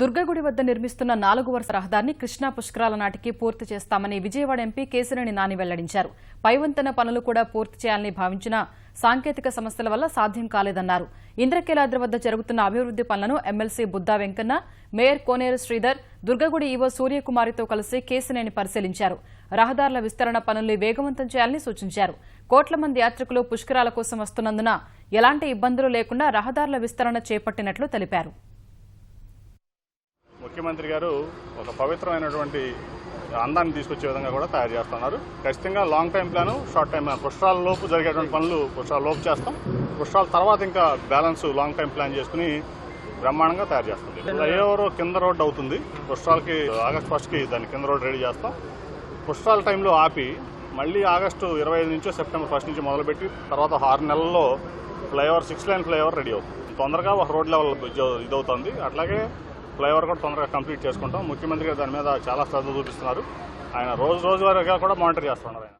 దుర్గగుడి వద్ద నిర్మిస్తున్న నాలుగు వరుస రహదారిని కృష్ణా పుష్కరాల నాటికి పూర్తి చేస్తామని విజయవాడ ఎంపీ కేశినేని నాని వెల్లడించారు. పైవంతెన పనులు కూడా పూర్తి చేయాలని భావించిన సాంకేతిక సమస్యల వల్ల సాధ్యం కాలేదన్నారు. ఇంద్రకీలాద్రి వద్ద జరుగుతున్న అభివృద్ది పనులను MLC Budda Venkanna mayor Koneru Sridhar Durgagudi EO సూర్యకుమారితో కలిసి కేశినేని పరిశీలించారు. రహదారుల విస్తరణ పనుల్ని వేగవంతం చేయాలని సూచించారు. కోట్ల మంది యాత్రికులు పుష్కరాల కోసం వస్తున్నందున ఎలాంటి ఇబ్బందులు లేకుండా రహదారుల విస్తరణ చేపట్టినట్లు తెలిపారు. ముఖ్యమంత్రి గారు ఒక పవిత్రమైనటువంటి అందాన్ని తీసుకొచ్చే విధంగా కూడా తయారు చేస్తున్నారు. ఖచ్చితంగా long time plan short time plan పుష్పాల లోపు జరిగేటువంటి పనులు పుష్పాల లోపు చేస్తాం. పుష్పాల తర్వాత ఇంకా బ్యాలెన్స్ లాంగ్ టైం ప్లాన్ చేసుకుని బ్రహ్మాండంగా తయారు చేస్తుంది ఫ్లైఓవర్ కింద రోడ్డు అవుతుంది. పుష్పాలకి ఆగస్ట్ ఫస్ట్కి దాన్ని కింద రోడ్డు రెడీ చేస్తాం. పుష్పాల టైంలో ఆపి మళ్ళీ ఆగస్టు ఇరవై ఐదు నుంచి సెప్టెంబర్ ఫస్ట్ నుంచి మొదలుపెట్టి తర్వాత ఆరు నెలల్లో flyover six line flyover ready అవుతుంది. తొందరగా ఒక రోడ్ లెవెల్ ఇదవుతుంది అట్లాగే ఫ్లైఓవర్ కూడా తొందరగా కంప్లీట్ చేసుకుంటాం. ముఖ్యమంత్రి గారు దాని మీద చాలా శ్రద్ధ చూపిస్తున్నారు. ఆయన రోజు రోజు వారీగా కూడా మానిటర్ చేస్తున్నారు ఆయన.